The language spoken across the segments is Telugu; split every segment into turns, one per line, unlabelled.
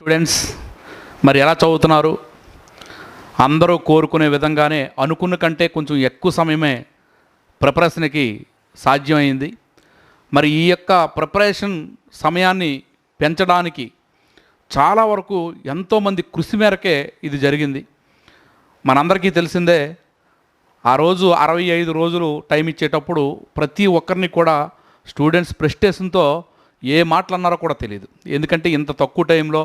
స్టూడెంట్స్ మరి ఎలా చదువుతున్నారు? అందరూ కోరుకునే విధంగానే అనుకున్న కంటే కొంచెం ఎక్కువ సమయమే ప్రిపరేషన్కి సాధ్యమైంది. మరి ఈ యొక్క ప్రిపరేషన్ సమయాన్ని పెంచడానికి చాలా వరకు ఎంతోమంది కృషి మేరకే ఇది జరిగింది. మనందరికీ తెలిసిందే ఆ రోజు అరవై ఐదు రోజులు టైం ఇచ్చేటప్పుడు ప్రతి ఒక్కరిని కూడా స్టూడెంట్స్ ప్రెస్టేషన్తో ఏ మాటలు అన్నారో కూడా తెలియదు ఎందుకంటే ఇంత తక్కువ టైంలో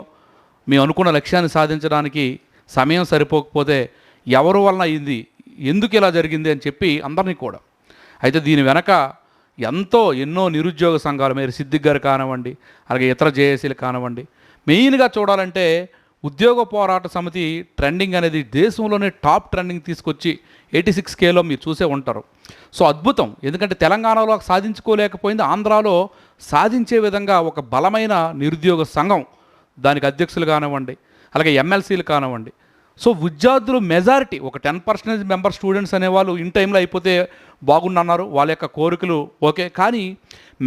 మేము అనుకున్న లక్ష్యాన్ని సాధించడానికి సమయం సరిపోకపోతే ఎవరు వలన అయింది ఎందుకు ఇలా జరిగింది అని చెప్పి అందరినీ కూడా. అయితే దీని వెనక ఎంతో ఎన్నో నిరుద్యోగ సంఘాలు మీరు సిద్దిక్ గారు కానివ్వండి అలాగే ఇతర జేఏసీలు కానివ్వండి మెయిన్గా చూడాలంటే ఉద్యోగ పోరాట సమితి ట్రెండింగ్ అనేది దేశంలోనే టాప్ ట్రెండింగ్ తీసుకొచ్చి ఎయిటీ సిక్స్ కేలో మీరు చూసే ఉంటారు. సో అద్భుతం. ఎందుకంటే తెలంగాణలో సాధించుకోలేకపోయింది ఆంధ్రాలో సాధించే విధంగా ఒక బలమైన నిరుద్యోగ సంఘం. దానికి అధ్యక్షులు కానివ్వండి అలాగే ఎమ్మెల్సీలు కానివ్వండి. సో విద్యార్థులు మెజారిటీ ఒక టెన్ పర్సెంటేజ్ మెంబర్ స్టూడెంట్స్ అనేవాళ్ళు ఇన్ టైంలో అయిపోతే బాగుండన్నారు వాళ్ళ యొక్క కోరికలు ఓకే. కానీ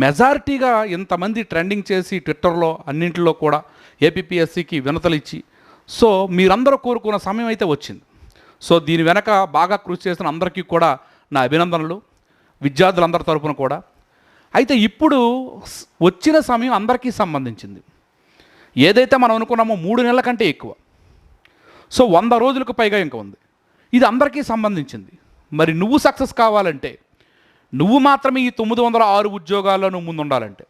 మెజారిటీగా ఇంతమంది ట్రెండింగ్ చేసి ట్విట్టర్లో అన్నింటిలో కూడా ఏపీఎస్సికి వినతలు ఇచ్చి సో మీరందరూ కోరుకున్న సమయం అయితే వచ్చింది. సో దీని వెనక బాగా కృషి చేసిన అందరికీ కూడా నా అభినందనలు విద్యార్థులందరి తరపున కూడా. అయితే ఇప్పుడు వచ్చిన సమయం అందరికీ సంబంధించింది. ఏదైతే మనం అనుకున్నామో మూడు నెలల కంటే ఎక్కువ. సో వంద రోజులకు పైగా ఇంకా ఉంది. ఇది అందరికీ సంబంధించింది. మరి నువ్వు సక్సెస్ కావాలంటే నువ్వు మాత్రమే ఈ తొమ్మిది వందల ఆరు ఉద్యోగాల్లో నువ్వు ముందు ఉండాలంటే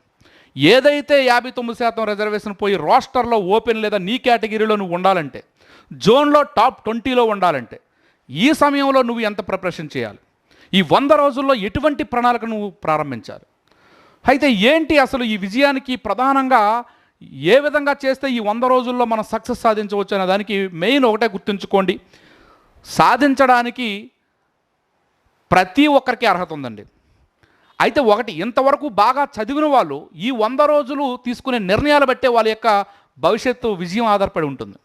ఏదైతే యాభై తొమ్మిది శాతం రిజర్వేషన్ పోయి రోస్టర్లో ఓపెన్ లేదా నీ కేటగిరీలో నువ్వు ఉండాలంటే జోన్లో టాప్ ట్వంటీలో ఉండాలంటే ఈ సమయంలో నువ్వు ఎంత ప్రిపరేషన్ చేయాలి? ఈ వంద రోజుల్లో ఎటువంటి ప్రణాళిక నువ్వు ప్రారంభించాలి? అయితే ఏంటి అసలు ఈ విజయానికి ప్రధానంగా ఏ విధంగా చేస్తే ఈ వంద రోజుల్లో మనం సక్సెస్ సాధించవచ్చు అనే దానికి మెయిన్ ఒకటే గుర్తుంచుకోండి. సాధించడానికి ప్రతి ఒక్కరికి అర్హత ఉందండి. అయితే ఒకటి ఇంతవరకు బాగా చదివిన వాళ్ళు ఈ వంద రోజులు తీసుకునే నిర్ణయాలు బట్టే వాళ్ళ యొక్క భవిష్యత్తు విజయం ఆధారపడి ఉంటుంది.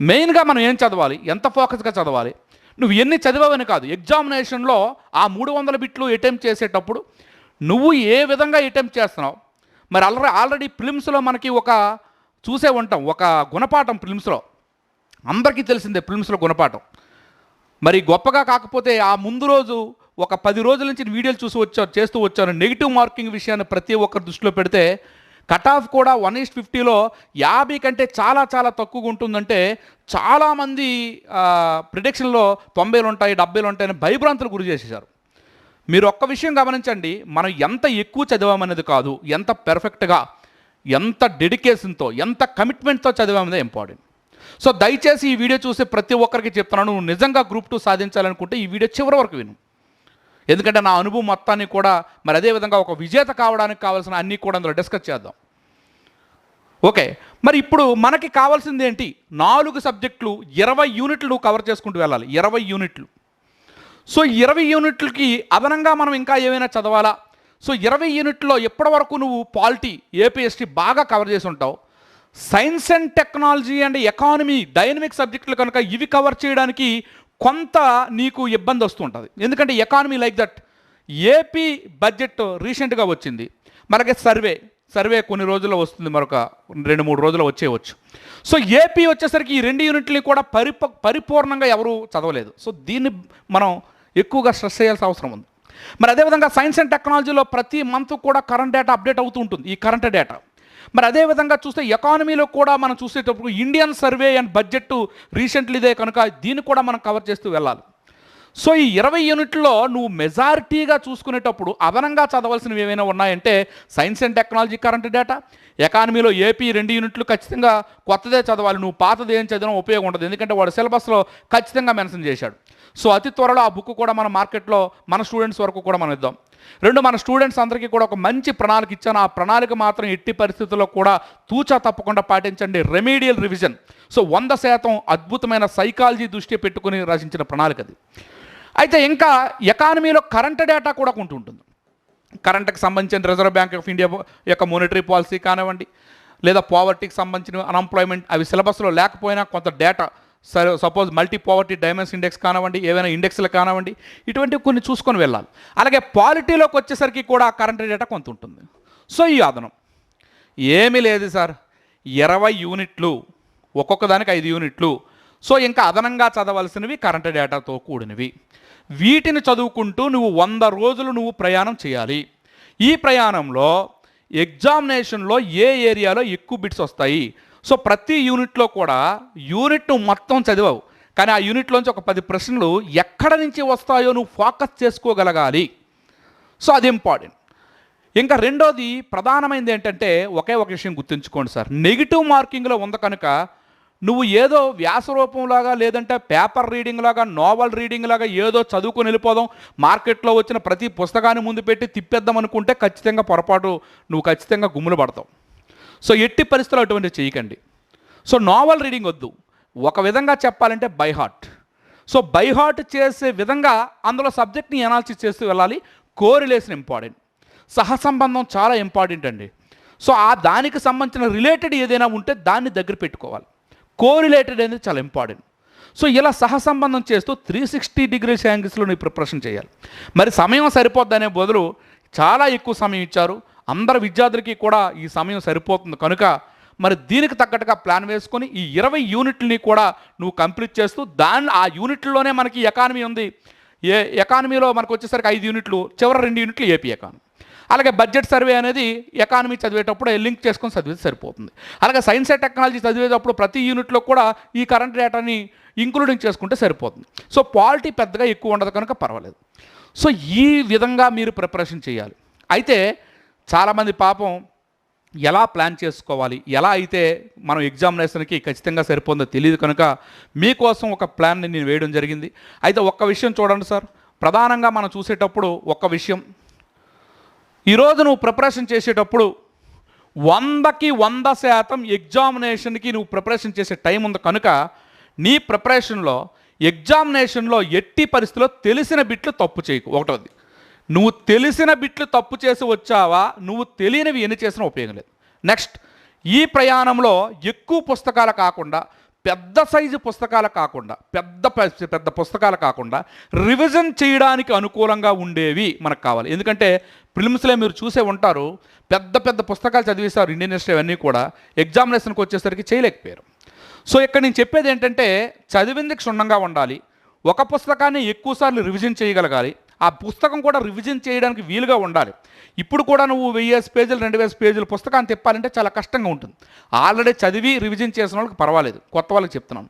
మెయిన్గా మనం ఏం చదవాలి? ఎంత ఫోకస్గా చదవాలి? నువ్వు ఎన్ని చదివావని కాదు. ఎగ్జామినేషన్లో ఆ మూడు వందల బిట్లు అటెంప్ట్ చేసేటప్పుడు నువ్వు ఏ విధంగా అటెంప్ట్ చేస్తున్నావు? మరి ఆల్రెడీ ఆల్రెడీ ఫిలిమ్స్లో మనకి ఒక చూసే ఉంటాం. ఒక గుణపాఠం ఫిలిమ్స్లో అందరికీ తెలిసిందే ఫిలిమ్స్లో గుణపాఠం. మరి గొప్పగా కాకపోతే ఆ ముందు రోజు ఒక పది రోజుల నుంచి వీడియోలు చూసి వచ్చాను చేస్తూ వచ్చాను. నెగిటివ్ మార్కింగ్ విషయాన్ని ప్రతి ఒక్కరి దృష్టిలో పెడితే కట్ ఆఫ్ కూడా వన్ ఈస్ట్ ఫిఫ్టీలో యాభై కంటే చాలా చాలా తక్కువగా ఉంటుందంటే చాలామంది ప్రిడిక్షన్లో తొంభైలు ఉంటాయి డెబ్బైలు ఉంటాయని భయభ్రాంతులు గురి చేసేసారు మీరు ఒక్క విషయం గమనించండి మనం ఎంత ఎక్కువ చదివామనేది కాదు ఎంత పెర్ఫెక్ట్గా ఎంత డెడికేషన్తో ఎంత కమిట్మెంట్తో చదివామనేది ఇంపార్టెంట్ సో దయచేసి ఈ వీడియో చూసే ప్రతి ఒక్కరికి చెప్తున్నాను నువ్వు నిజంగా గ్రూప్ టూ సాధించాలనుకుంటే ఈ వీడియో చివరి వరకు విను. ఎందుకంటే నా అనుభవం మొత్తాన్ని కూడా మరి అదేవిధంగా ఒక విజేత కావడానికి కావాల్సిన అన్నీ కూడా అందులో డిస్కస్ చేద్దాం. ఓకే మరి ఇప్పుడు మనకి కావాల్సింది ఏంటి? నాలుగు సబ్జెక్టులు ఇరవై యూనిట్లు నువ్వు కవర్ చేసుకుంటూ వెళ్ళాలి ఇరవై యూనిట్లు సో ఇరవై యూనిట్లకి అదనంగా మనం ఇంకా ఏమైనా చదవాలా? సో ఇరవై యూనిట్లో ఎప్పటి వరకు నువ్వు పాలిటీ ఏపీఎస్టీ బాగా కవర్ చేసి ఉంటావు? Science and technology and economy dynamic సబ్జెక్టులు కనుక ఇవి కవర్ చేయడానికి కొంత నీకు ఇబ్బంది వస్తుంటుంది ఎందుకంటే economy like that. AP budget రీసెంట్గా వచ్చింది. మనకి సర్వే సర్వే కొన్ని రోజుల్లో వస్తుంది. మరొక రెండు మూడు రోజుల్లో వచ్చేయవచ్చు సో ఏపీ వచ్చేసరికి ఈ రెండు యూనిట్ని కూడా పరిప పరిపూర్ణంగా ఎవరు చదవలేదు. సో దీన్ని మనం ఎక్కువగా స్ట్రెస్ చేయాల్సిన అవసరం ఉంది. మరి అదేవిధంగా సైన్స్ అండ్ టెక్నాలజీలో ప్రతి మంత్ కూడా కరెంట్ డేటా అప్డేట్ అవుతూ ఉంటుంది ఈ కరెంట్ డేటా మరి అదేవిధంగా చూస్తే ఎకానమీలో కూడా మనం చూసేటప్పుడు ఇండియన్ సర్వే అండ్ బడ్జెట్ రీసెంట్లీదే కనుక దీన్ని కూడా మనం కవర్ చేస్తూ వెళ్ళాలి. సో ఈ ఇరవై యూనిట్లో నువ్వు మెజారిటీగా చూసుకునేటప్పుడు అదనంగా చదవాల్సినవి ఏమైనా ఉన్నాయంటే science and technology current data ఎకానమీలో ఏపీ రెండు యూనిట్లు ఖచ్చితంగా కొత్తదే చదవాలి నువ్వు పాతది ఏం చదివినా ఉపయోగం ఉండదు. ఎందుకంటే వాడు సిలబస్లో ఖచ్చితంగా మెన్షన్ చేశాడు. సో అతి త్వరలో ఆ బుక్ కూడా మన మార్కెట్లో మన స్టూడెంట్స్ వరకు కూడా మనం ఇద్దాం. రెండు మన స్టూడెంట్స్ అందరికీ కూడా ఒక మంచి ప్రణాళిక ఇచ్చాను. ఆ ప్రణాళిక మాత్రం ఎట్టి పరిస్థితుల్లో కూడా తూచా తప్పకుండా పాటించండి. Remedial revision. సో వంద శాతం అద్భుతమైన సైకాలజీ దృష్టి పెట్టుకుని రచించిన ప్రణాళిక అది. అయితే ఇంకా ఎకానమీలో కరెంట్ డేటా కూడా ఉంటుంటుంది కరెంట్కి సంబంధించిన రిజర్వ్ బ్యాంక్ ఆఫ్ ఇండియా యొక్క మోనిటరీ పాలసీ కానివ్వండి లేదా పావర్టీకి సంబంధించిన అన్ఎంప్లాయ్మెంట్ అవి సిలబస్లో లేకపోయినా కొంత డేటా సరే suppose multi poverty diamonds index కానివ్వండి ఏవైనా ఇండెక్స్లు కానివ్వండి ఇటువంటివి కొన్ని చూసుకొని వెళ్ళాలి. అలాగే పాలిటీలోకి వచ్చేసరికి కూడా కరెంట్ డేటా కొంత ఉంటుంది సో ఈ అదనం. ఏమీ లేదు సార్. ఇరవై యూనిట్లు ఒక్కొక్క దానికి ఐదు యూనిట్లు. సో ఇంకా అదనంగా చదవలసినవి కరెంట్ డేటాతో కూడినవి. వీటిని చదువుకుంటూ నువ్వు వంద రోజులు నువ్వు ప్రయాణం చేయాలి. ఈ ప్రయాణంలో ఎగ్జామినేషన్లో ఏ ఏరియాలో ఎక్కువ బిట్స్ వస్తాయి? సో ప్రతి యూనిట్లో కూడా యూనిట్ నువ్వు మొత్తం చదివావు. కానీ ఆ యూనిట్లోంచి ఒక పది ప్రశ్నలు ఎక్కడ నుంచి వస్తాయో నువ్వు ఫోకస్ చేసుకోగలగాలి. సో అది ఇంపార్టెంట్. ఇంకా రెండోది ప్రధానమైనది ఏంటంటే ఒకే ఒక విషయం గుర్తుంచుకోండి సార్. నెగిటివ్ మార్కింగ్లో ఉంది కనుక నువ్వు ఏదో వ్యాసరూపంలాగా లేదంటే పేపర్ రీడింగ్ లాగా నోవెల్ రీడింగ్ లాగా ఏదో చదువుకొని వెళ్ళిపోదాం. మార్కెట్లో వచ్చిన ప్రతి పుస్తకాన్ని ముందు పెట్టి తిప్పేద్దాం అనుకుంటే ఖచ్చితంగా పొరపాటు. నువ్వు ఖచ్చితంగా గుమ్ములు పడతావు. సో ఎట్టి పరిస్థితులు అటువంటి చేయకండి. సో నావల్ రీడింగ్ వద్దు. ఒక విధంగా చెప్పాలంటే by heart. So by heart చేసే విధంగా అందులో సబ్జెక్ట్ని ఎనాలిసిస్ చేస్తూ వెళ్ళాలి. Correlation important. సహసంబంధం చాలా ఇంపార్టెంట్ అండి. సో ఆ దానికి సంబంధించిన రిలేటెడ్ ఏదైనా ఉంటే దాన్ని దగ్గర పెట్టుకోవాలి. కోరిలేటెడ్ అనేది చాలా ఇంపార్టెంట్ సో ఇలా సహసంబంధం చేస్తూ త్రీ సిక్స్టీ డిగ్రీస్ యాంగిల్స్లో నీ ప్రిపరేషన్ చేయాలి. మరి సమయం సరిపోద్దనే బదులు చాలా ఎక్కువ సమయం ఇచ్చారు. అందరు విద్యార్థులకి కూడా ఈ సమయం సరిపోతుంది కనుక మరి దీనికి తగ్గట్టుగా ప్లాన్ వేసుకొని ఈ ఇరవై యూనిట్లని కూడా నువ్వు కంప్లీట్ చేస్తూ దాని ఆ యూనిట్లోనే మనకి ఎకానమీ ఉంది. ఏ ఎకానమీలో మనకు వచ్చేసరికి ఐదు యూనిట్లు చివరి రెండు యూనిట్లు ఏపీ ఎకానమీ అలాగే బడ్జెట్ సర్వే అనేది ఎకానమీ చదివేటప్పుడు లింక్ చేసుకొని చదివితే సరిపోతుంది. అలాగే సైన్స్ అండ్ టెక్నాలజీ చదివేటప్పుడు ప్రతి యూనిట్లో కూడా ఈ కరెంట్ డేటాని ఇంక్లూడింగ్ చేసుకుంటే సరిపోతుంది. సో పాలిటీ పెద్దగా ఎక్కువ ఉండదు కనుక పర్వాలేదు. సో ఈ విధంగా మీరు ప్రిపరేషన్ చేయాలి. అయితే చాలామంది పాపం ఎలా ప్లాన్ చేసుకోవాలి ఎలా అయితే మనం ఎగ్జామినేషన్కి ఖచ్చితంగా సరిపోతుందో తెలియదు కనుక మీకోసం ఒక ప్లాన్ని నేను వేయడం జరిగింది. అయితే ఒక్క విషయం చూడండి సార్. ప్రధానంగా మనం చూసేటప్పుడు ఒక్క విషయం. ఈరోజు నువ్వు ప్రిపరేషన్ చేసేటప్పుడు వందకి వంద శాతం ఎగ్జామినేషన్కి నువ్వు ప్రిపరేషన్ చేసే టైం ఉంది కనుక నీ ప్రిపరేషన్లో ఎగ్జామినేషన్లో ఎట్టి పరిస్థితిలో తెలిసిన బిట్లు తప్పు చేయకు. ఒకటోది నువ్వు తెలిసిన బిట్లు తప్పు చేసి వచ్చావా? నువ్వు తెలియనివి ఎన్ని చేసినా ఉపయోగం లేదు. నెక్స్ట్ ఈ ప్రయాణంలో ఎక్కువ పుస్తకాలు కాకుండా పెద్ద సైజు పుస్తకాలు కాకుండా పెద్ద పెద్ద పుస్తకాలు కాకుండా రివిజన్ చేయడానికి అనుకూలంగా ఉండేవి మనకు కావాలి. ఎందుకంటే ప్రిలిమ్స్లో మీరు చూసే ఉంటారు పెద్ద పెద్ద పుస్తకాలు చదివేశారు ఇండియన్ హిస్టరీ అవన్నీ కూడా ఎగ్జామినేషన్కి వచ్చేసరికి చేయలేకపోయారు. సో ఇక్కడ నేను చెప్పేది ఏంటంటే చదివింది క్షుణ్ణంగా ఉండాలి ఒక పుస్తకాన్ని ఎక్కువసార్లు రివిజన్ చేయగలగాలి ఆ పుస్తకం కూడా రివిజన్ చేయడానికి వీలుగా ఉండాలి. ఇప్పుడు కూడా నువ్వు వెయ్యేసి పేజీలు రెండు వేల పేజీల పుస్తకాన్ని తిప్పాలంటే చాలా కష్టంగా ఉంటుంది. ఆల్రెడీ చదివి రివిజన్ చేసిన వాళ్ళకి పర్వాలేదు. కొత్త వాళ్ళకి చెప్తున్నాను.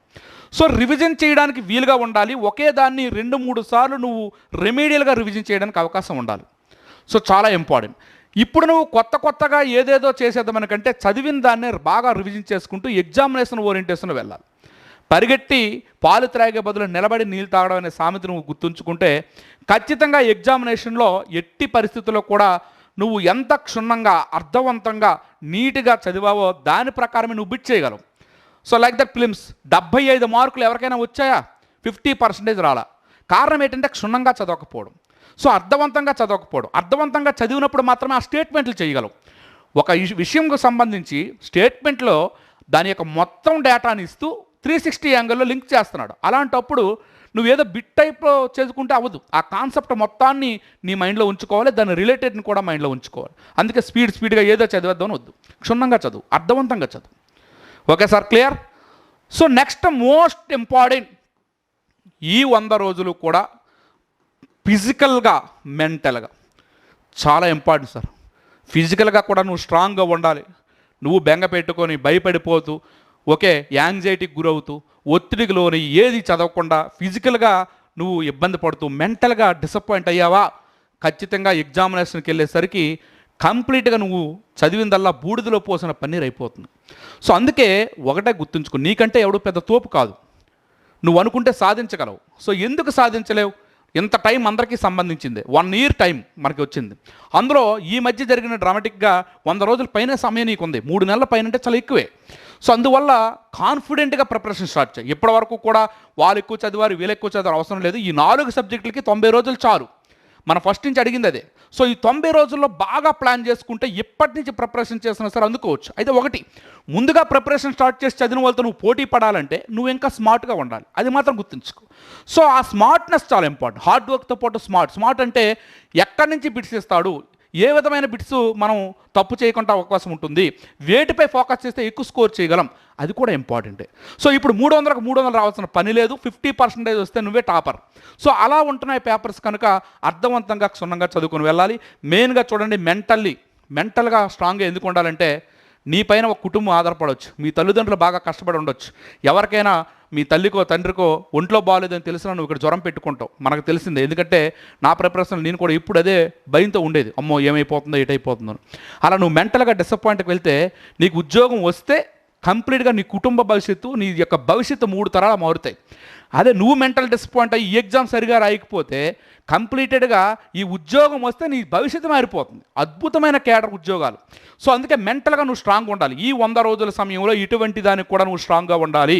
సో రివిజన్ చేయడానికి వీలుగా ఉండాలి. ఒకే దాన్ని రెండు మూడు సార్లు నువ్వు రెమీడియల్గా రివిజన్ చేయడానికి అవకాశం ఉండాలి. సో చాలా ఇంపార్టెంట్ ఇప్పుడు నువ్వు కొత్త కొత్తగా ఏదేదో చేసేద్దామనికంటే చదివిన దాన్ని బాగా రివిజన్ చేసుకుంటూ ఎగ్జామినేషన్ ఓరియంటేషన్ వెళ్ళాలి. పరిగెట్టి పాలు త్రాగే బదులు నిలబడి నీళ్ళు తాగడం అనే సామెత నువ్వు గుర్తుంచుకుంటే ఖచ్చితంగా ఎగ్జామినేషన్లో ఎట్టి పరిస్థితుల్లో కూడా నువ్వు ఎంత క్షుణ్ణంగా అర్థవంతంగా నీట్గా చదివావో దాని ప్రకారమే నువ్వు బిట్ చేయగలవు. సో లైక్ దట్ ఫిలిమ్స్ డెబ్బై ఐదు మార్కులు ఎవరికైనా వచ్చాయా? ఫిఫ్టీ పర్సెంటేజ్ రాలా. కారణం ఏంటంటే క్షుణ్ణంగా చదవకపోవడం. సో అర్థవంతంగా చదవకపోవడం. అర్థవంతంగా చదివినప్పుడు మాత్రమే ఆ స్టేట్మెంట్లు చేయగలవు. ఒక విషయంకు సంబంధించి స్టేట్మెంట్లో దాని యొక్క మొత్తం డేటాని ఇస్తూ త్రీ సిక్స్టీ యాంగిల్లో లింక్ చేస్తున్నాడు. అలాంటప్పుడు నువ్వేదో బిట్ టైప్లో చేసుకుంటే అవ్వదు. ఆ కాన్సెప్ట్ మొత్తాన్ని నీ మైండ్లో ఉంచుకోవాలి దాని రిలేటెడ్ని కూడా మైండ్లో ఉంచుకోవాలి. అందుకే స్పీడ్ స్పీడ్గా ఏదో చదివేద్దామని వద్దు. క్షుణ్ణంగా చదువు అర్థవంతంగా చదువు. Okay sir clear? So next most important ఈ వంద రోజులు కూడా ఫిజికల్గా మెంటల్గా చాలా ఇంపార్టెంట్ సార్. ఫిజికల్గా కూడా నువ్వు స్ట్రాంగ్గా ఉండాలి. నువ్వు బెంగ పెట్టుకొని భయపడిపోతూ ఒకే యాంగ్జైటీకి గురవుతూ ఒత్తిడికి లోని ఏది చదవకుండా ఫిజికల్గా నువ్వు ఇబ్బంది పడుతూ మెంటల్గా డిసప్పాయింట్ అయ్యావా? ఖచ్చితంగా ఎగ్జామినేషన్కి వెళ్ళేసరికి కంప్లీట్గా నువ్వు చదివిందల్లా బూడిదలో పోసిన పన్నీర్ అయిపోతుంది. సో అందుకే ఒకటే గుర్తుంచుకో నీకంటే ఎవడు పెద్ద తోపు కాదు. నువ్వు అనుకుంటే సాధించగలవు. సో ఎందుకు సాధించలేవు? ఇంత టైం అందరికీ సంబంధించింది. వన్ ఇయర్ టైం మనకి వచ్చింది. అందులో ఈ మధ్య జరిగిన డ్రామాటిక్గా వంద రోజుల పైన సమయం నీకు ఉంది మూడు నెలల పైన అంటే చాలా ఎక్కువే. సో అందువల్ల కాన్ఫిడెంట్గా ప్రిపరేషన్ స్టార్ట్ చేయి. ఇప్పటి వరకు కూడా వాళ్ళు ఎక్కువ చదివారు వీళ్ళు ఎక్కువ చదివారు అవసరం లేదు. ఈ నాలుగు సబ్జెక్టులకి తొంభై రోజులు చాలు. మన ఫస్ట్ నుంచి అడిగింది అదే. సో ఈ తొంభై రోజుల్లో బాగా ప్లాన్ చేసుకుంటే ఎప్పటి నుంచి ప్రిపరేషన్ చేసినా సరే అందుకోవచ్చు. అయితే ఒకటి ముందుగా ప్రిపరేషన్ స్టార్ట్ చేసి చదివిన వాళ్ళతో నువ్వు పోటీ పడాలంటే నువ్వు ఇంకా స్మార్ట్గా ఉండాలి. అది మాత్రం గుర్తుంచుకో. సో ఆ స్మార్ట్నెస్ చాలా ఇంపార్టెంట్. హార్డ్ వర్క్తో పాటు స్మార్ట్. స్మార్ట్ అంటే ఎక్కడి నుంచి బిట్స్ ఇస్తాడు? ఏ విధమైన బిట్స్ మనం తప్పు చేయకుండా అవకాశం ఉంటుంది? వేటిపై ఫోకస్ చేస్తే ఎక్కువ స్కోర్ చేయగలం? అది కూడా ఇంపార్టెంటే. సో ఇప్పుడు మూడు వందలకు మూడు వందలు రావాల్సిన పని లేదు. ఫిఫ్టీ పర్సెంటేజ్ వస్తే నువ్వే టాపర్. సో అలా ఉంటున్నాయి పేపర్స్ కనుక అర్థవంతంగా క్షుణ్ణంగా చదువుకొని వెళ్ళాలి. మెయిన్గా చూడండి మెంటల్లీ. మెంటల్గా స్ట్రాంగ్గా ఎందుకు ఉండాలంటే నీ పైన ఒక కుటుంబం ఆధారపడవచ్చు మీ తల్లిదండ్రులు బాగా కష్టపడి ఉండొచ్చు. ఎవరికైనా మీ తల్లికో తండ్రికో ఒంట్లో బాగాలేదని తెలిసినా నువ్వు ఇక్కడ జ్వరం పెట్టుకుంటావు. మనకు తెలిసిందే. ఎందుకంటే నా ప్రిపరేషన్ నేను కూడా ఇప్పుడు అదే భయంతో ఉండేది. అమ్మో ఏమైపోతుందో ఏటైపోతుందో అలా నువ్వు మెంటల్గా డిసప్పాయింట్కి వెళ్తే నీకు ఉద్యోగం వస్తే కంప్లీట్గా నీ కుటుంబ భవిష్యత్తు నీ యొక్క భవిష్యత్తు మూడు తరాలు మారుతాయి. అదే నువ్వు మెంటల్ డిసప్పాయింట్ అయ్యి ఈ ఎగ్జామ్ సరిగా రాయకపోతే కంప్లీటెడ్గా ఈ ఉద్యోగం వస్తే నీ భవిష్యత్తు మారిపోతుంది. అద్భుతమైన కేడర్ ఉద్యోగాలు. సో అందుకే మెంటల్గా నువ్వు స్ట్రాంగ్గా ఉండాలి. ఈ వంద రోజుల సమయంలో ఇటువంటి దానికి కూడా నువ్వు స్ట్రాంగ్గా ఉండాలి.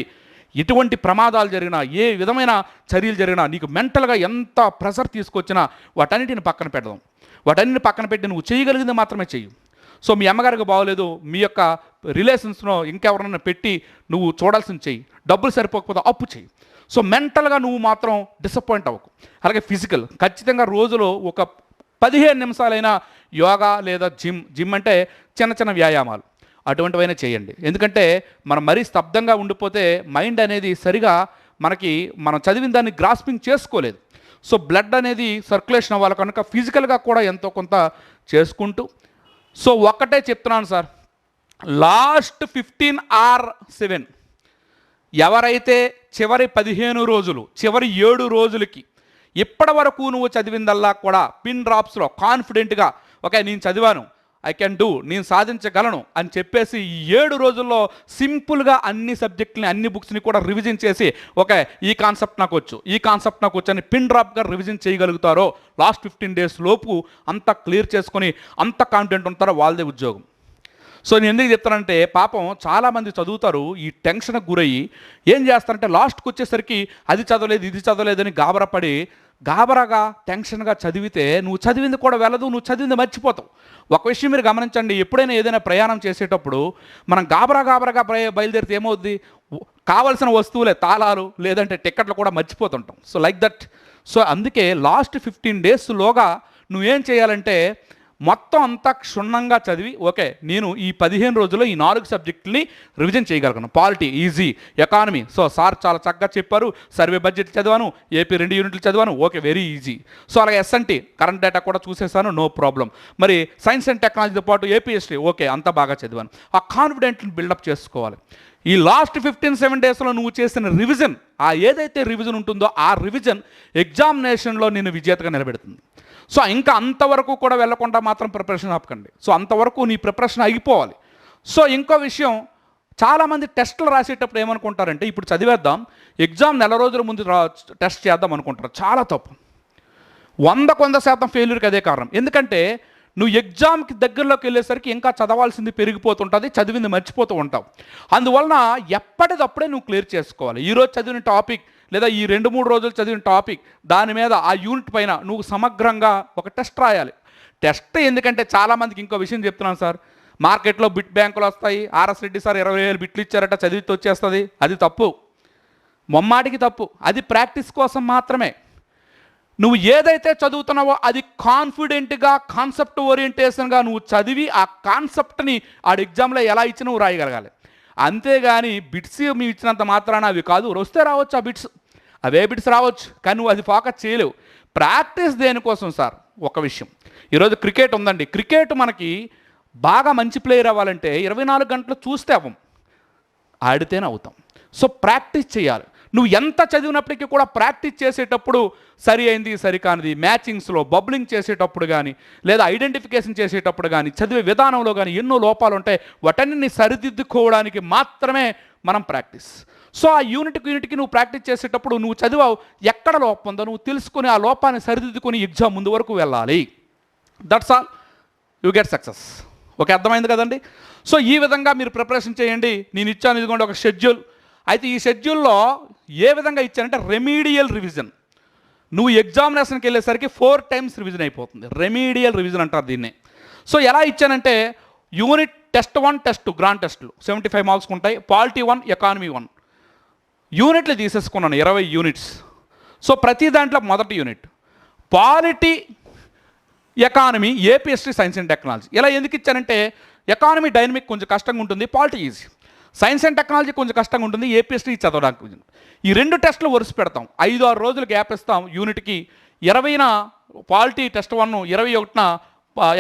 ఎటువంటి ప్రమాదాలు జరిగినా ఏ విధమైన చర్యలు జరిగినా నీకు మెంటల్గా ఎంత ప్రెషర్ తీసుకొచ్చినా వాటన్నిటిని పక్కన పెడదాం. వాటన్నిటిని పక్కన పెట్టి నువ్వు చేయగలిగింది మాత్రమే చెయ్యి. సో మీ అమ్మగారికి బాగోలేదు మీ యొక్క రిలేషన్స్లో ఇంకెవరన్నా పెట్టి నువ్వు చూడాల్సింది చెయ్యి. డబ్బులు సరిపోకపోతే అప్పు చెయ్యి. సో మెంటల్గా నువ్వు మాత్రం డిసప్పాయింట్ అవ్వకు. అలాగే ఫిజికల్ ఖచ్చితంగా రోజులో ఒక పదిహేను నిమిషాలైనా యోగా లేదా జిమ్ జిమ్ అంటే చిన్న చిన్న వ్యాయామాలు. అటువంటివైనా చేయండి. ఎందుకంటే మనం మరీ స్తబ్దంగా ఉండిపోతే మైండ్ అనేది సరిగా మనకి మనం చదివిన దాన్ని గ్రాస్పింగ్ చేసుకోలేదు. సో బ్లడ్ అనేది సర్క్యులేషన్ అవ్వాలి కనుక ఫిజికల్గా కూడా ఎంతో కొంత చేసుకుంటూ. సో ఒక్కటే చెప్తున్నాను sir. Last fifteen or seven ఎవరైతే చివరి పదిహేను రోజులు చివరి ఏడు రోజులకి ఇప్పటి వరకు నువ్వు చదివిందల్లా కూడా పిన్ డ్రాప్స్లో కాన్ఫిడెంట్గా ఓకే నేను చదివాను. ఐ కెన్ డూ నేను సాధించగలను అని చెప్పేసి ఏడు రోజుల్లో సింపుల్గా అన్ని సబ్జెక్టుని అన్ని బుక్స్ని కూడా రివిజన్ చేసి ఓకే ఈ కాన్సెప్ట్ నాకు వచ్చు ఈ కాన్సెప్ట్ నాకు వచ్చు అని పిన్ డ్రాప్గా రివిజన్ చేయగలుగుతారో లాస్ట్ ఫిఫ్టీన్ డేస్ లోపు అంత క్లియర్ చేసుకొని అంత కాన్ఫిడెంట్ ఉంటారో వాళ్ళదే ఉద్యోగం. సో నేను ఎందుకు చెప్తానంటే పాపం చాలామంది చదువుతారు ఈ టెన్షన్కి గురయ్యి ఏం చేస్తారంటే లాస్ట్కి వచ్చేసరికి అది చదవలేదు ఇది చదవలేదని గాబరపడి గాబరాగా టెన్షన్గా చదివితే నువ్వు చదివింది కూడా వెళ్ళదు నువ్వు చదివింది మర్చిపోతావు. ఒక విషయం మీరు గమనించండి ఎప్పుడైనా ఏదైనా ప్రయాణం చేసేటప్పుడు మనం గాబరా గాబరాగా బయలుదేరితే ఏమవుద్ది? కావలసిన వస్తువులే తాళాలు లేదంటే టికెట్లు కూడా మర్చిపోతుంటాం. So like that. సో అందుకే లాస్ట్ ఫిఫ్టీన్ డేస్లోగా నువ్వేం చేయాలంటే మొత్తం అంతా క్షుణ్ణంగా చదివి ఓకే నేను ఈ పదిహేను రోజుల్లో ఈ నాలుగు సబ్జెక్టుని రివిజన్ చేయగలను polity easy economy. So sir చాలా చక్కగా చెప్పారు. సర్వే బడ్జెట్ చదివాను ఏపీ రెండు యూనిట్లు చదివాను ఓకే వెరీ ఈజీ. సో అలాగే ఎస్ఎన్టీ కరెంట్ డేటా కూడా చూసేసాను నో ప్రాబ్లం. మరి సైన్స్ అండ్ టెక్నాలజీతో పాటు ఏపీ హిస్టరీ ఓకే అంతా బాగా చదివాను. ఆ కాన్ఫిడెంట్ని బిల్డప్ చేసుకోవాలి. ఈ లాస్ట్ ఫిఫ్టీన్ సెవెన్ డేస్లో నువ్వు చేసిన రివిజన్ ఆ ఏదైతే రివిజన్ ఉంటుందో ఆ రివిజన్ ఎగ్జామినేషన్లో నేను విజేతగా నిలబెడుతుంది. సో ఇంకా అంతవరకు కూడా వెళ్ళకుండా మాత్రం ప్రిపరేషన్ ఆపకండి. సో అంతవరకు నీ ప్రిపరేషన్ ఆగిపోవాలి సో ఇంకో విషయం చాలామంది టెస్టులు రాసేటప్పుడు ఏమనుకుంటారంటే ఇప్పుడు చదివేద్దాం ఎగ్జామ్ నెల రోజుల ముందు టెస్ట్ చేద్దాం అనుకుంటారు. చాలా తప్పు. వంద కొంద శాతం ఫెయిల్యూర్కి అదే కారణం. ఎందుకంటే నువ్వు ఎగ్జామ్కి దగ్గరలోకి వెళ్ళేసరికి ఇంకా చదవాల్సింది పెరిగిపోతుంటుంది చదివింది మర్చిపోతూ ఉంటావు. అందువలన ఎప్పటిదప్పుడే నువ్వు క్లియర్ చేసుకోవాలి. ఈరోజు చదివిన టాపిక్ లేదా ఈ రెండు మూడు రోజులు చదివిన టాపిక్ దాని మీద ఆ యూనిట్ పైన నువ్వు సమగ్రంగా ఒక టెస్ట్ రాయాలి. టెస్ట్ ఎందుకంటే చాలామందికి ఇంకో విషయం చెప్తున్నాను సార్. మార్కెట్లో బిట్ బ్యాంకులు వస్తాయి ఆర్ఎస్ రెడ్డి సార్ ఇరవై వేలు బిట్లు ఇచ్చారట చదివితే వచ్చేస్తుంది. అది తప్పు. మొమ్మాటికి తప్పు. అది ప్రాక్టీస్ కోసం మాత్రమే. నువ్వు ఏదైతే చదువుతున్నావో అది కాన్ఫిడెంట్గా కాన్సెప్ట్ ఓరియంటేషన్గా నువ్వు చదివి ఆ కాన్సెప్ట్ని ఆడు ఎగ్జామ్లో ఎలా ఇచ్చి నువ్వు రాయగలగాలి. అంతేగాని బిట్స్ మీ ఇచ్చినంత మాత్రాన అవి కాదు. వస్తే రావచ్చు ఆ బిట్స్. అవే బిట్స్ రావచ్చు. కానీ నువ్వు అది ఫోకస్ చేయలేవు. ప్రాక్టీస్ దేనికోసం సార్? ఒక విషయం. ఈరోజు క్రికెట్ ఉందండి. క్రికెట్ మనకి బాగా మంచి ప్లేయర్ అవ్వాలంటే ఇరవై నాలుగు గంటలు చూస్తే అవ్వం. ఆడితేనే అవుతాం. సో ప్రాక్టీస్ చేయాలి. నువ్వు ఎంత చదివినప్పటికీ కూడా ప్రాక్టీస్ చేసేటప్పుడు సరి అయింది సరికానిది మ్యాచింగ్స్లో బబ్లింగ్ చేసేటప్పుడు కానీ లేదా ఐడెంటిఫికేషన్ చేసేటప్పుడు కానీ చదివే విధానంలో కానీ ఎన్నో లోపాలు ఉంటాయి. వాటన్నిటిని సరిదిద్దుకోవడానికి మాత్రమే మనం ప్రాక్టీస్. సో ఆ యూనిట్కి యూనిట్కి నువ్వు ప్రాక్టీస్ చేసేటప్పుడు నువ్వు చదివావు ఎక్కడ లోపం ఉందో నువ్వు తెలుసుకుని ఆ లోపాన్ని సరిదిద్దుకొని ఎగ్జామ్ ముందు వరకు వెళ్ళాలి. That's all you get success okay అర్థమైంది కదండి? సో ఈ విధంగా మీరు ప్రిపరేషన్ చేయండి. నేను ఇచ్చాను ఇదిగోండి ఒక షెడ్యూల్ అయితే ఈ షెడ్యూల్లో ఏ విధంగా ఇచ్చానంటే రెమీడియల్ రివిజన్ నువ్వు ఎగ్జామినేషన్కి వెళ్ళేసరికి ఫోర్ టైమ్స్ రివిజన్ అయిపోతుంది. రెమీడియల్ రివిజన్ అంటారు దీన్ని. సో ఎలా ఇచ్చానంటే unit test one test grand టెస్ట్లు సెవెంటీ ఫైవ్ మార్క్స్ ఉంటాయి. పాలిటీ వన్ ఎకానమీ వన్ యూనిట్లు తీసేసుకున్నాను ఇరవై యూనిట్స్ సో ప్రతి దాంట్లో మొదటి unit polity economy APST science and technology ఇలా ఎందుకు ఇచ్చానంటే ఎకానమీ డైనమిక్ కొంచెం కష్టంగా ఉంటుంది polity easy science and technology కొంచెం కష్టంగా ఉంటుంది ఏపీఎస్టీ చదవడానికి. ఈ రెండు టెస్టులు వరుస పెడతాం. ఐదు ఆరు రోజులు గ్యాప్ ఇస్తాం యూనిట్కి. ఇరవైన పాలిటీ టెస్ట్ వన్ ఇరవై ఒకటిన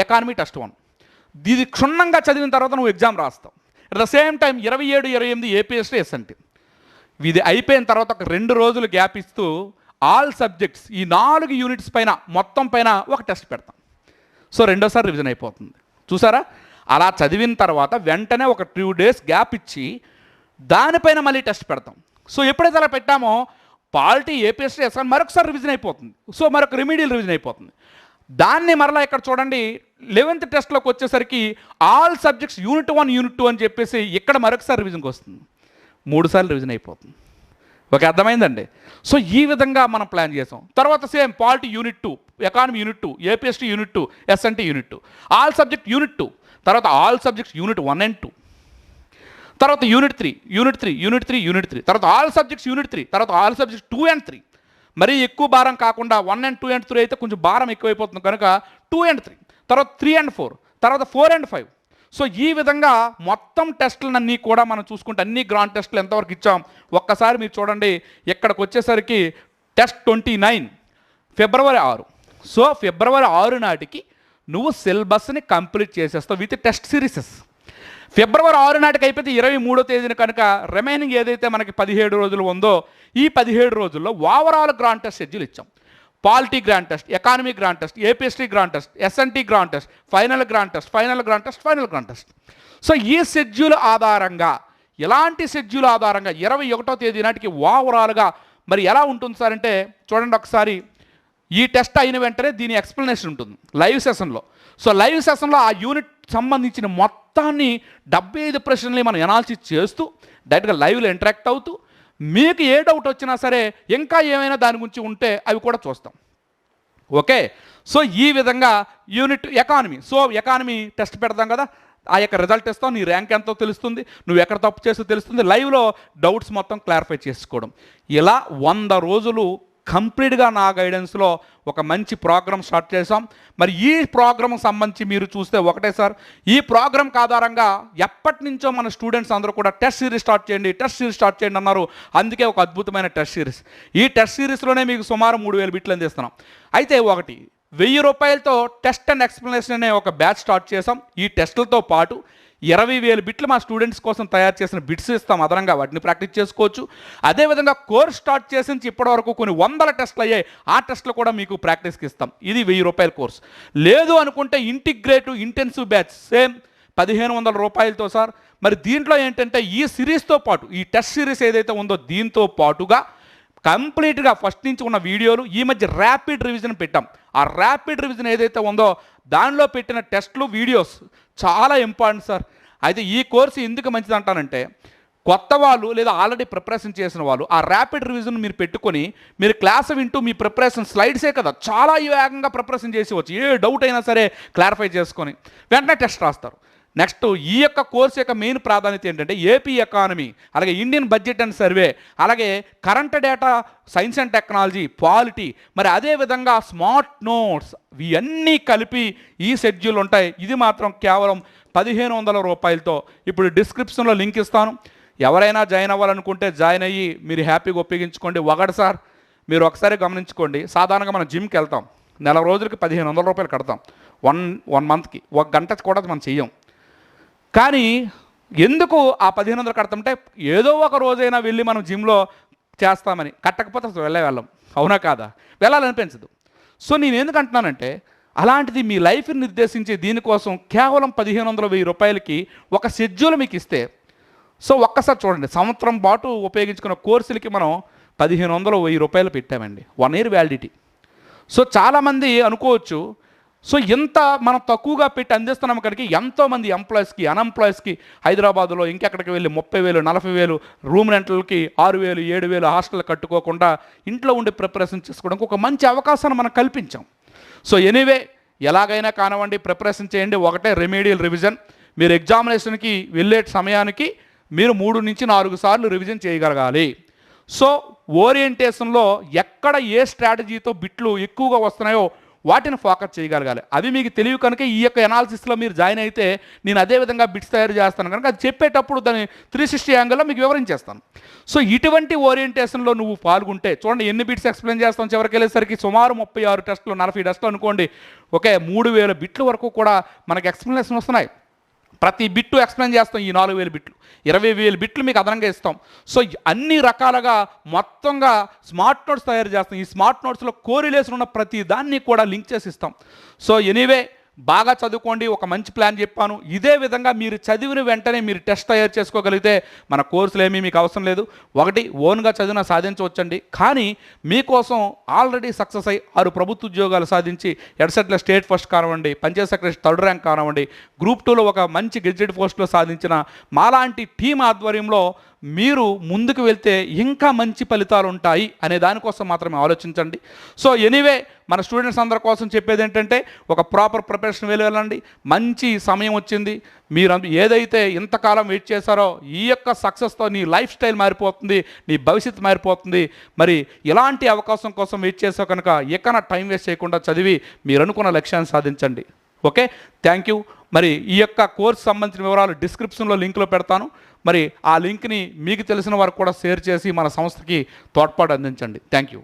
ఎకానమీ టెస్ట్ వన్. ఇది క్షుణ్ణంగా చదివిన తర్వాత నువ్వు ఎగ్జామ్ రాస్తావు. అట్ ద సేమ్ టైం ఇరవై ఏడు ఇరవై ఎనిమిది ఏపీఎస్టీ హిస్టరీ ఎస్ఎన్టీ ఇది అయిపోయిన తర్వాత ఒక రెండు రోజులు గ్యాప్ ఇస్తూ ఆల్ సబ్జెక్ట్స్ ఈ నాలుగు యూనిట్స్ పైన మొత్తం పైన ఒక టెస్ట్ పెడతాం. సో రెండోసారి రివిజన్ అయిపోతుంది. చూసారా? అలా చదివిన తర్వాత వెంటనే ఒక టూ డేస్ గ్యాప్ ఇచ్చి దానిపైన మళ్ళీ టెస్ట్ పెడతాం. సో ఎప్పుడైతే అలా పెట్టామో పాలిటీ ఏపీఎస్టీ ఎస్ఆర్ మరొకసారి రివిజన్ అయిపోతుంది. సో మరొక రెమీడియల్ రివిజన్ అయిపోతుంది. దాన్ని మరలా ఇక్కడ చూడండి లెవెన్త్ టెస్ట్లోకి వచ్చేసరికి all subjects unit one unit two అని చెప్పేసి ఇక్కడ మరొకసారి రివిజన్కి వస్తుంది. మూడుసార్లు రివిజన్ అయిపోతుంది. ఒక అర్థమైందండి? సో ఈ విధంగా మనం ప్లాన్ చేసాం. తర్వాత same polity unit two economy unit two APST unit two SNT unit two. All subject unit two. తర్వాత all subjects unit one and two. తర్వాత unit three unit three unit three unit three. తర్వాత ఆల్ సబ్జెక్ట్స్ యూనిట్ త్రీ తర్వాత all subjects two and three. మరీ ఎక్కువ భారం కాకుండా one and two and three అయితే కొంచెం భారం ఎక్కువైపోతుంది. కనుక టూ అండ్ త్రీ తర్వాత త్రీ అండ్ ఫోర్ తర్వాత ఫోర్ అండ్ ఫైవ్. సో ఈ విధంగా మొత్తం టెస్టులన్నీ కూడా మనం చూసుకుంటే అన్ని గ్రాండ్ టెస్టులు ఎంతవరకు ఇచ్చాం? ఒక్కసారి మీరు చూడండి. ఇక్కడికి వచ్చేసరికి టెస్ట్ ట్వంటీ నైన్ ఫిబ్రవరి ఆరు. సో ఫిబ్రవరి ఆరు నాటికి నువ్వు సిలబస్ని కంప్లీట్ చేసేస్తావు విత్ టెస్ట్ సిరీసెస్. ఫిబ్రవరి ఆరు నాటికి అయిపోతే ఇరవై మూడో తేదీన కనుక రిమైనింగ్ ఏదైతే మనకి పదిహేడు రోజులు ఉందో ఈ పదిహేడు రోజుల్లో ఓవరాల్ గ్రాండ్ టెస్ట్ షెడ్యూల్ ఇచ్చాం. Polity grand test economy grand test APST grand test SNT grand test final grand test final grand test final grand test so ఈ షెడ్యూల్ ఆధారంగా ఎలాంటి షెడ్యూల్ ఆధారంగా ఇరవై ఒకటో తేదీ నాటికి ఓవరాల్గా మరి ఎలా ఉంటుంది సార్ అంటే చూడండి ఒకసారి. ఈ టెస్ట్ అయిన వెంటనే దీని ఎక్స్ప్లెనేషన్ ఉంటుంది లైవ్ సెషన్లో. సో లైవ్ సెషన్లో ఆ యూనిట్ సంబంధించిన మొత్తాన్ని డెబ్బై ఐదు ప్రశ్నల్ని మనం ఎనాలిసిస్ చేస్తూ డైరెక్ట్గా లైవ్లో ఇంటరాక్ట్ అవుతూ మీకు ఏ డౌట్ వచ్చినా సరే ఇంకా ఏమైనా దాని గురించి ఉంటే అవి కూడా చూస్తాం. ఓకే? సో ఈ విధంగా unit economy so economy test పెడతాం కదా ఆ యొక్క రిజల్ట్ ఇస్తాం నీ ర్యాంక్ ఎంతో తెలుస్తుంది నువ్వు ఎక్కడ తప్పు చేస్తే తెలుస్తుంది. లైవ్లో డౌట్స్ మొత్తం క్లారిఫై చేసుకోవడం. ఇలా వంద రోజులు కంప్లీట్గా నా గైడెన్స్లో ఒక మంచి ప్రోగ్రామ్ స్టార్ట్ చేసాం మరి ఈ ప్రోగ్రామ్ సంబంధించి మీరు చూస్తే ఒకటే సార్ ఈ ప్రోగ్రామ్కి ఆధారంగా ఎప్పటి నుంచో మన స్టూడెంట్స్ అందరూ కూడా టెస్ట్ సిరీస్ స్టార్ట్ చేయండి టెస్ట్ సిరీస్ స్టార్ట్ చేయండి అన్నారు. అందుకే ఒక అద్భుతమైన టెస్ట్ సిరీస్. ఈ టెస్ట్ సిరీస్లోనే మీకు సుమారు మూడు వేల బిట్లు అందిస్తున్నాం. అయితే ఒకటి వెయ్యి రూపాయలతో టెస్ట్ అండ్ ఎక్స్ప్లెనేషన్ అనే ఒక బ్యాచ్ స్టార్ట్ చేసాం ఈ టెస్టులతో పాటు ఇరవై వేలు బిట్లు మా స్టూడెంట్స్ కోసం తయారు చేసిన బిట్స్ ఇస్తాం అదనంగా వాటిని ప్రాక్టీస్ చేసుకోవచ్చు. అదేవిధంగా కోర్స్ స్టార్ట్ చేసి ఇప్పటివరకు కొన్ని వందల టెస్ట్లు అయ్యాయి ఆ టెస్ట్లు కూడా మీకు ప్రాక్టీస్కి ఇస్తాం. ఇది వెయ్యి రూపాయల కోర్స్. లేదు అనుకుంటే ఇంటిగ్రేటివ్ ఇంటెన్సివ్ బ్యాచ్ సేమ్ పదిహేను వందల రూపాయలతో సార్. మరి దీంట్లో ఏంటంటే ఈ సిరీస్తో పాటు ఈ టెస్ట్ సిరీస్ ఏదైతే ఉందో దీంతో పాటుగా కంప్లీట్గా ఫస్ట్ నుంచి ఉన్న వీడియోలు ఈ మధ్య ర్యాపిడ్ రివిజన్ పెట్టాం. ఆ ర్యాపిడ్ రివిజన్ ఏదైతే ఉందో దానిలో పెట్టిన టెస్ట్లు వీడియోస్ చాలా ఇంపార్టెంట్ సార్. అయితే ఈ కోర్సు ఎందుకు మంచిది అంటానంటే కొత్త వాళ్ళు లేదా ఆల్రెడీ ప్రిపరేషన్ చేసిన వాళ్ళు ఆ ర్యాపిడ్ రివిజన్ మీరు పెట్టుకొని మీరు క్లాస్ వింటూ మీ ప్రిపరేషన్ స్లైడ్సే కదా చాలా వేగంగా ప్రిపరేషన్ చేసేవచ్చు ఏ డౌట్ అయినా సరే క్లారిఫై చేసుకొని వెంటనే టెస్ట్ రాస్తారు. నెక్స్ట్ ఈ యొక్క కోర్సు యొక్క మెయిన్ ప్రాధాన్యత ఏంటంటే ఏపీ ఎకానమీ అలాగే ఇండియన్ బడ్జెట్ అండ్ సర్వే అలాగే current data science and technology polity మరి అదే విధంగా స్మార్ట్ నోట్స్ ఇవన్నీ కలిపి ఈ షెడ్యూల్ ఉంటాయి. ఇది మాత్రం కేవలం పదిహేను వందల రూపాయలతో. ఇప్పుడు డిస్క్రిప్షన్లో లింక్ ఇస్తాను. ఎవరైనా జాయిన్ అవ్వాలనుకుంటే జాయిన్ అయ్యి మీరు హ్యాపీగా ఉపయోగించుకోండి. ఒకటి సార్ మీరు ఒకసారి గమనించుకోండి. సాధారణంగా మనం జిమ్కి వెళ్తాం. నెల రోజులకి పదిహేను వందల రూపాయలు కడతాం. వన్ వన్ మంత్కి ఒక గంట కూడా మనం చెయ్యం. కానీ ఎందుకు ఆ పదిహేను వందలు కడతామంటే ఏదో ఒక రోజైనా వెళ్ళి మనం జిమ్లో చేస్తామని. కట్టకపోతే అసలు వెళ్ళే వెళ్ళం. అవునా కాదా? వెళ్ళాలనిపించదు. సో నేను ఎందుకు అంటున్నానంటే అలాంటిది మీ లైఫ్ని నిర్దేశించే దీనికోసం కేవలం పదిహేను వందల వెయ్యి రూపాయలకి ఒక షెడ్యూల్ మీకు ఇస్తే సో ఒక్కసారి చూడండి. సంవత్సరం పాటు ఉపయోగించుకున్న కోర్సులకి మనం పదిహేను వందలు వెయ్యి రూపాయలు పెట్టామండి. One year validity. సో చాలామంది అనుకోవచ్చు సో ఇంత మనం తక్కువగా పెట్టి అందిస్తున్నాం కనుక ఎంతోమంది ఎంప్లాయీస్కి అన్ఎంప్లాయీస్కి హైదరాబాద్లో ఇంకెక్కడికి వెళ్ళి ముప్పై వేలు నలభై వేలు రూమ్ రెంట్లకి ఆరు వేలు ఏడు వేలు హాస్టల్ కట్టుకోకుండా ఇంట్లో ఉండి ప్రిపరేషన్ చేసుకోవడానికి ఒక మంచి అవకాశాన్ని మనం కల్పించాం. సో ఎనీవే ఎలాగైనా కానివ్వండి ప్రిపరేషన్ చేయండి. ఒకటే రెమీడియల్ రివిజన్. మీరు ఎగ్జామినేషన్కి వెళ్ళే సమయానికి మీరు మూడు నుంచి నాలుగు సార్లు రివిజన్ చేయగలగాలి. సో ఓరియంటేషన్లో ఎక్కడ ఏ స్ట్రాటజీతో బిట్లు ఎక్కువగా వస్తున్నాయో వాటిని ఫోకస్ చేయగలగాలి. అవి మీకు తెలివి కనుక ఈ యొక్క ఎనాలిసిస్లో మీరు జాయిన్ అయితే నేను అదే విధంగా బిట్స్ తయారు చేస్తాను కనుక అది చెప్పేటప్పుడు దాని త్రీ సిక్స్టీ యాంగిల్లో మీకు వివరించేస్తాను. సో ఇటువంటి ఓరియంటేషన్లో నువ్వు పాల్గొంటే చూడండి ఎన్ని బిట్స్ ఎక్స్ప్లెయిన్ చేస్తాం చివరికి వెళ్ళేసరికి సుమారు ముప్పై ఆరు టెస్టులు నలభై టెస్టులు అనుకోండి. ఒకే మూడు వేల బిట్ల వరకు కూడా మనకు ఎక్స్ప్లెనేషన్ వస్తున్నాయి. ప్రతి బిట్టు ఎక్స్ప్లెయిన్ చేస్తాం ఈ నాలుగు వేల బిట్లు. ఇరవై వేల బిట్లు మీకు అదనంగా ఇస్తాం. సో అన్ని రకాలుగా మొత్తంగా స్మార్ట్ నోట్స్ తయారు చేస్తాం. ఈ స్మార్ట్ నోట్స్లో కోరిలేసిన ఉన్న ప్రతి దాన్ని కూడా లింక్ చేసి ఇస్తాం. సో ఎనీవే బాగా చదువుకోండి ఒక మంచి ప్లాన్ చెప్పాను. ఇదే విధంగా మీరు చదివిన వెంటనే మీరు టెస్ట్ తయారు చేసుకోగలిగితే మన కోర్సులు ఏమీ మీకు అవసరం లేదు. ఒకటి ఓన్గా చదివిన సాధించవచ్చండి. కానీ మీకోసం ఆల్రెడీ సక్సెస్ అయ్యి ఆరు ప్రభుత్వ ఉద్యోగాలు సాధించి ఎడసెట్ల స్టేట్ ఫస్ట్ కానివ్వండి పంచాయత్ సెక్రటరీ థర్డ్ ర్యాంక్ కానివ్వండి గ్రూప్ టూలో ఒక మంచి గెజెట్ పోస్టులో సాధించిన మాలాంటి టీం ఆధ్వర్యంలో మీరు ముందుకు వెళ్తే ఇంకా మంచి ఫలితాలు ఉంటాయి అనే దానికోసం మాత్రమే ఆలోచించండి. సో ఎనీవే మన స్టూడెంట్స్ అందరి కోసం చెప్పేది ఏంటంటే ఒక ప్రాపర్ ప్రిపరేషన్ వెళ్ళండి. మంచి సమయం వచ్చింది. మీరు అందు- ఏదైతే ఇంతకాలం వెయిట్ చేశారో ఈ యొక్క సక్సెస్తో నీ లైఫ్ స్టైల్ మారిపోతుంది నీ భవిష్యత్తు మారిపోతుంది. మరి ఇలాంటి అవకాశం కోసం వెయిట్ చేసావు కనుక ఎక్కడ టైం వేస్ట్ చేయకుండా చదివి మీరు అనుకున్న లక్ష్యాన్ని సాధించండి. ఓకే? Thank you. మరి ఈ యొక్క కోర్స్ సంబంధించిన వివరాలు డిస్క్రిప్షన్లో లింక్లో పెడతాను. మరి ఆ లింక్ని మీకు తెలిసిన వారికి కూడా షేర్ చేసి మన సంస్థకి తోడ్పాటు అందించండి. Thank you